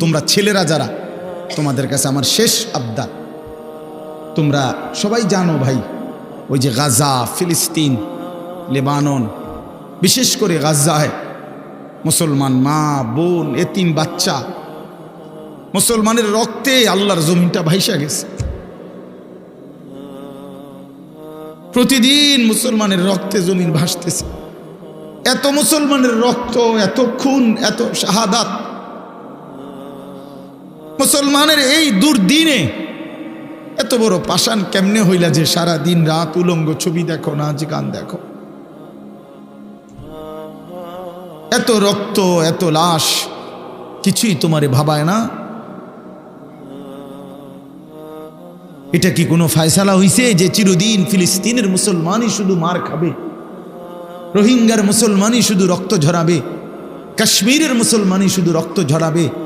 তোমরা ছেলেরা যারা, তোমাদের কাছে আমার শেষ আবদার তোমরা সবাই জানো ভাই, ওই যে গাজা, ফিলিস্তিন, লেবানন, বিশেষ করে গাজায় মুসলমান মা, বোন, এতিম, বাচ্চা, মুসলমানের রক্তে আল্লাহর জমিনটা ভাইসা গেছে। প্রতিদিন মুসলমানের রক্তে জমিন ভাসতেছে। এত মুসলমানের রক্ত, এত খুন, এত শাহাদাত মুসলমানের এই দুর্দিনে এত বড় পাষাণ কেমনে হইলা যে সারা দিন রাত উলঙ্গ ছবি দেখো, নাচ গান দেখো? এত রক্ত, এত লাশ, কিছুই তোমারে ভাবায় না? এটা কি কোনো ফায়সালা হইছে যে চিরদিন ফিলিস্তিনের মুসলমানই শুধু মার খাবে? রোহিঙ্গার মুসলমানই শুধু রক্ত ঝরাবে? কাশ্মীরের মুসলমানই শুধু রক্ত ঝরাবে?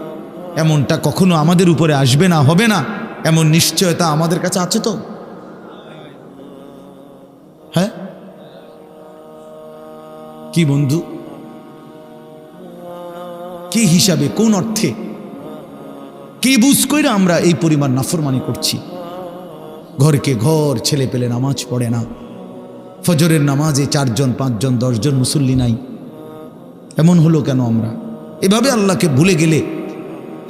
এমনটা কখনো আমাদের উপরে আসবে না, হবে না? এমন নিশ্চয়তা আমাদের কাছে আছে তো? হ্যাঁ? কি বন্ধু? কি হিসাবে? কোন অর্থে? কি বুঝ করে আমরা এই পরিমাণ নাফরমানি করছি? ঘরকে ঘর, ছেলে পেলে নামাজ পড়ে না। ফজরের নামাজে চারজন, পাঁচজন, দশজন মুসল্লি নাই। এমন হলো কেন আমরা? এভাবে আল্লাহকে ভুলে গেলে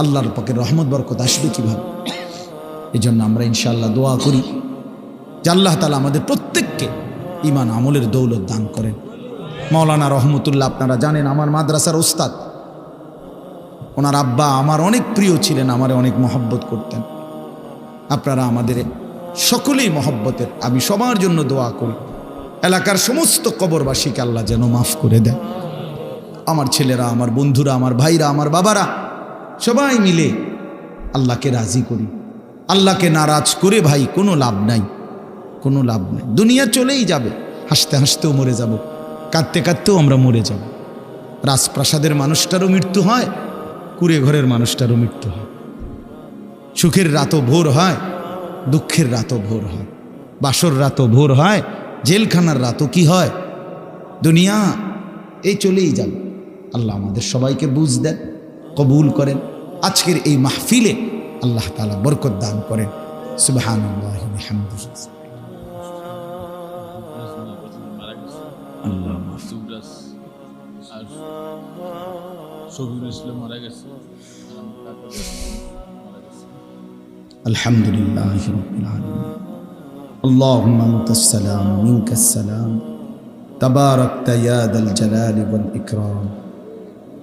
আল্লাহর পক্ষে রহমত, বরকত আসবে কীভাবে? এই জন্য আমরা ইনশাআল্লাহ দোয়া করি যে আল্লাহ তালা আমাদের প্রত্যেককে ইমান আমলের দৌলত দান করেন। মাওলানা রহমতুল্লাহ, আপনারা জানেন আমার মাদ্রাসার ওস্তাদ। ওনার আব্বা আমার অনেক প্রিয় ছিলেন, আমারে অনেক মহব্বত করতেন। আপনারা আমাদের সকলেই মহব্বতের, আমি সবার জন্য দোয়া করি। এলাকার সমস্ত কবরবাসীকে আল্লাহ যেন মাফ করে দেয়। আমার ছেলেরা, আমার বন্ধুরা, আমার ভাইরা, আমার বাবারা সবাই মিলে আল্লাহকে রাজি করি। আল্লাহকে নারাজ করে ভাই, কোনো লাভ নাই, কোনো লাভ নাই। দুনিয়া চলেই যাবে, হাসতে হাসতেও মরে যাব, কাঁদতে কাঁদতেও আমরা মরে যাব। রাজপ্রাসাদের মানুষটারও মৃত্যু হয়, কুড়ে ঘরের মানুষটারও মৃত্যু হয়। সুখের রাতও ভোর হয়, দুঃখের রাতও ভোর হয়। বাসর রাতও ভোর হয়, জেলখানার রাতও কি হয়? দুনিয়া, এই চলেই যাবে। আল্লাহ আমাদের সবাইকে বুঝ দেন। কবুল করেন আজকের এই মাহফিলে আল্লাহ তালা বরকত দান করেন সুবাহান আল্লাহ মাফ সুব্রাস আর শহীদুল ইসলাম মারা গেছে আর আমার কাকা মারা গেছে الحمد لله رب العالمين اللهم انت السلام منك السلام تباركت يا ذا الجلال والاكرام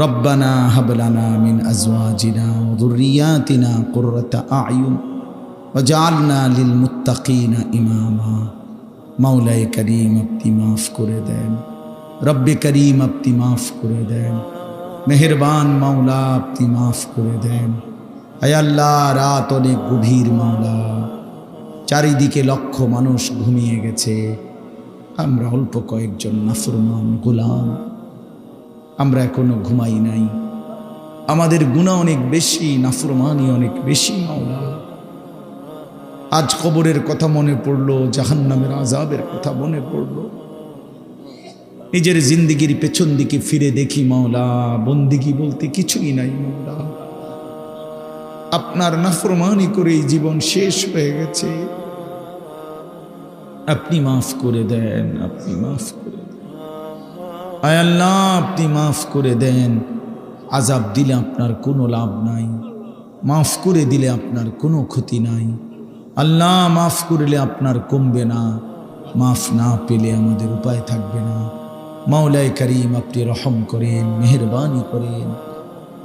রব্বানা হাবলানা মিন আজওয়াজিনা দুরিয়াতিনা কুররাতা আয়ুন ওয়াজআলনা লিল মুত্তাকিনা ইমামা। মাওলাই করিম, আপনি মাফ করে দেন। রব্বে করিম, আপনি মাফ করে দেন। মেহেরবান মাওলা, আপনি মাফ করে দেন। আল্লাহ, রাত অনেক গভীর মাওলা। চারিদিকে লক্ষ মানুষ ঘুমিয়ে গেছে। আমরা অল্প কয়েকজন নাফরমান গোলাম। আমরা এখনও ঘুমাই নাই। আমাদের গুণা অনেক বেশি, নাফরমানি অনেক বেশি, মাওলা। আজ কবরের কথা মনে পড়ল, জাহান্নামের আজাবের কথা মনে পড়ল। নিজের জিন্দিগির পেছন দিকে ফিরে দেখি, মাওলা, বন্দিগি বলতে কিছুই নাই, মাওলা। আপনার নাফরমানি করে জীবন শেষ হয়ে গেছে। আপনি মাফ করে দেন, আপনি মাফ করে আল্লাহ, আপনি মাফ করে দেন। আজাব দিলে আপনার কোনো লাভ নাই। মাফ করে দিলে আপনার কোনো ক্ষতি নাই। আল্লাহ, মাফ করলে আপনার কমবে না। মাফ না পেলে আমাদের উপায় থাকবে না। মাওলাই করিম, আপনি রহম করেন, মেহরবানি করেন।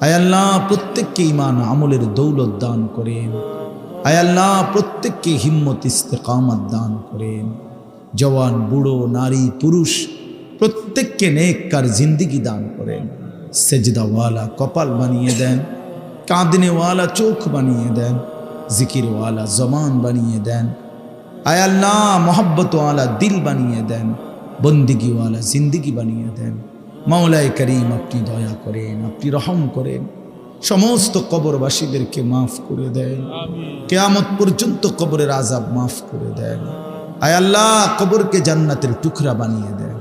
আয় আল্লাহ, প্রত্যেককে ইমান আমলের দৌলত দান করেন। আয় আল্লাহ, প্রত্যেককে হিম্মত, ইস্তেকামত দান করেন। জওয়ান, বুড়ো, নারী, পুরুষ প্রত্যেককে নেককার জিন্দিগি দান করেন। সেজদাওয়ালা কপাল বানিয়ে দেন কাঁদনেওয়ালা চোখ বানিয়ে দেন জিকিরওয়ালা জমান বানিয়ে দেন আয়াল্লাহ মোহব্বতওয়ালা দিল বানিয়ে দেন বন্দিগিওয়ালা জিন্দিগি বানিয়ে দেন। মাওলায় করিম আপনি দয়া করেন আপনি রহম করেন। সমস্ত কবরবাসীদেরকে মাফ করে দেন। কেয়ামত পর্যন্ত কবরের আজাব মাফ করে দেন। আয় আল্লাহ কবরকে জান্নাতের টুকরা বানিয়ে দেন।